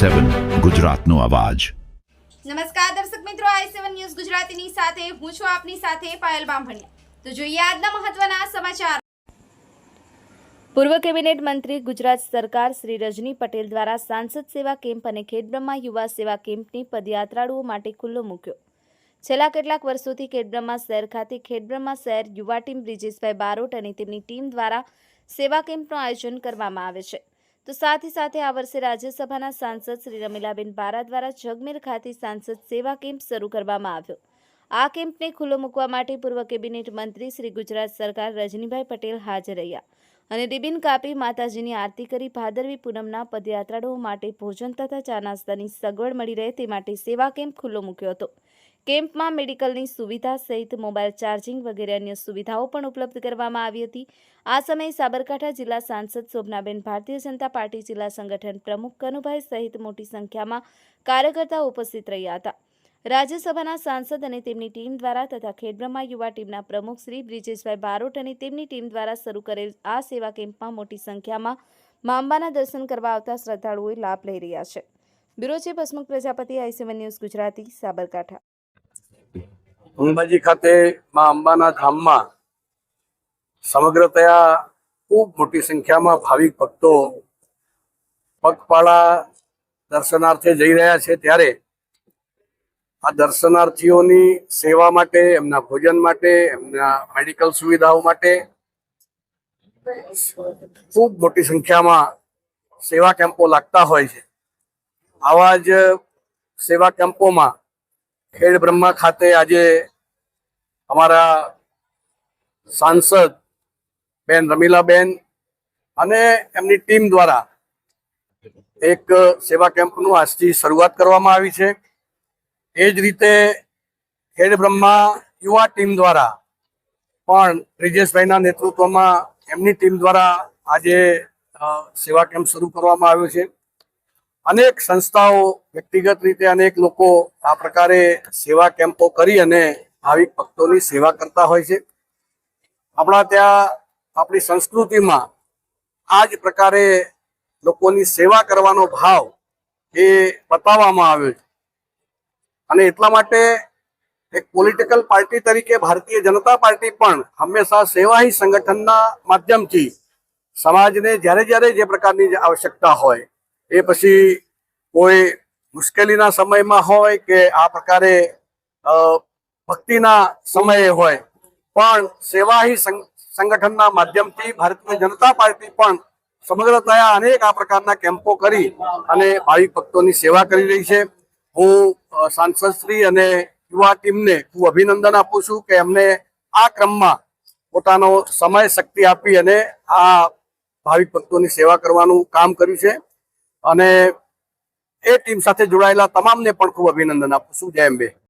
સેવન ગુજરાતનો અવાજ. નમસ્કાર દર્શક મિત્રો, આઈ સેવન ન્યૂઝ ગુજરાતીની સાથે હું છું આપની સાથે પાયલ બામભણિયા. તો જોઈએ આજના મહત્વના સમાચાર. પૂર્વ કેબિનેટ મંત્રી ગુજરાત સરકાર શ્રી રજની પટેલ દ્વારા સાંસદ સેવા કેમ્પ અને ખેડબ્રહ્મા યુવા સેવા કેમ્પની પદયાત્રાળુઓ માટે ખુલ્લો મૂક્યો. છેલ્લા કેટલાક વર્ષોથી ખેડબ્રહ્મા શહેર ખાતે ખેડબ્રહ્મા શહેર યુવા ટીમ બ્રિજેશભાઈ બારોટ અને તેમની ટીમ દ્વારા સેવા કેમ્પનું આયોજન કરવામાં આવે છે. તો સાથે સાથે આ વર્ષે રાજ્યસભાના સાંસદ શ્રી રમીલાબેન બારા દ્વારા જગમેર ખાતે સાંસદ સેવા કેમ્પ શરૂ કરવામાં આવ્યો. આ કેમ્પને ખુલ્લો મૂકવા માટે પૂર્વ કેબિનેટ મંત્રી શ્રી ગુજરાત સરકાર રજનીભાઈ પટેલ હાજર રહ્યા અને રિબિન કાપી માતાજીની આરતી કરી ભાદરવી પૂનમના પદયાત્રાળુઓ માટે ભોજન તથા ચા નાસ્તાની સગવડ મળી રહે તે માટે સેવા કેમ્પ ખુલ્લો મૂક્યો હતો. કેમ્પમાં મેડિકલની સુવિધા સહિત મોબાઈલ ચાર્જિંગ વગેરે અન્ય સુવિધાઓ પણ ઉપલબ્ધ કરવામાં આવી હતી. આ સમયે સાબરકાંઠા જિલ્લા સાંસદ શોભનાબેન ભારતીય જનતા પાર્ટી જિલ્લા સંગઠન પ્રમુખ કનુભાઈ સહિત મોટી સંખ્યામાં કાર્યકર્તાઓ ઉપસ્થિત રહ્યા હતા. રાજ્યસભાના સાંસદ અને તેમની ટીમ દ્વારા તથા ખેડબ્રહ્મા યુવા ટીમના પ્રમુખ શ્રી બ્રિજેશભાઈ બારોટ અને તેમની ટીમ દ્વારા શરૂ કરેલ આ સેવા કેમ્પમાં મોટી સંખ્યામાં માંબાના દર્શન કરવા આવતા શ્રદ્ધાળુઓએ લાભ લઈ રહ્યા છે. બ્યુરો છે Prajapati I seven news Gujarati, Sabarkantha. Ambaji ખાતે માં અંબાના ધામમાં સમગ્રતયા ખૂબ મોટી સંખ્યામાં ભાવિક ભક્તો પગપાળા દર્શનાર્થે જઈ રહ્યા છે ત્યારે આ દર્શનાર્થીઓની સેવા માટે, એમના ભોજન માટે, એમના મેડિકલ સુવિધાઓ માટે ખૂબ મોટી સંખ્યામાં સેવા કેમ્પો લાગતા હોય છે. આવા જ સેવા કેમ્પોમાં ખેડ બ્રહ્મા ખાતે આજે અમારા સાંસદ બેન રમીલાબેન અને એમની ટીમ દ્વારા એક સેવા કેમ્પનું આજથી શરૂઆત કરવામાં આવી છે. એ જ રીતે ખેડ બ્રહ્મા યુવા ટીમ દ્વારા પણ બ્રિજેશભાઈના નેતૃત્વમાં એમની ટીમ દ્વારા આજે સેવા કેમ્પ શરૂ કરવામાં આવ્યો છે. અનેક સંસ્થાઓ વ્યક્તિગત રીતે અનેક લોકો આ પ્રકારે સેવા કેમ્પો કરી અને ભાવિક ભક્તોની સેવા કરતા હોય છે. આપણા ત્યાં આપણી સંસ્કૃતિમાં આ જ પ્રકારે લોકોની સેવા કરવાનો ભાવ એ બતાવવામાં આવ્યો છે. અને એટલા માટે એક પોલિટિકલ પાર્ટી તરીકે ભારતીય જનતા પાર્ટી પણ હંમેશા સેવાહી સંગઠનના માધ્યમથી સમાજને જ્યારે જ્યારે જે પ્રકારની આવશ્યકતા હોય એ પછી કોઈ મુશ્કેલીના સમયમાં હોય કે આ પ્રકારે ભક્તિના સમયે હોય, પણ સેવાહી સંગ- સંગઠનના માધ્યમથી ભારતીય જનતા પાર્ટી પણ સમગ્રતયા અનેક આ પ્રકારના કેમ્પો કરી અને ભાવિક ભક્તોની સેવા કરી રહી છે. હું સાંસદશ્રી અને યુવા ટીમને હું અભિનંદન આપું છું કે એમને આ ક્રમમાં પોતાનો સમય, શક્તિ આપી અને આ ભાવિક ભક્તોની સેવા કરવાનું કામ કર્યું છે. અને એ ટીમ સાથે જોડાયેલા તમામને પણ ખૂબ અભિનંદન આપું છું. જય અંબે.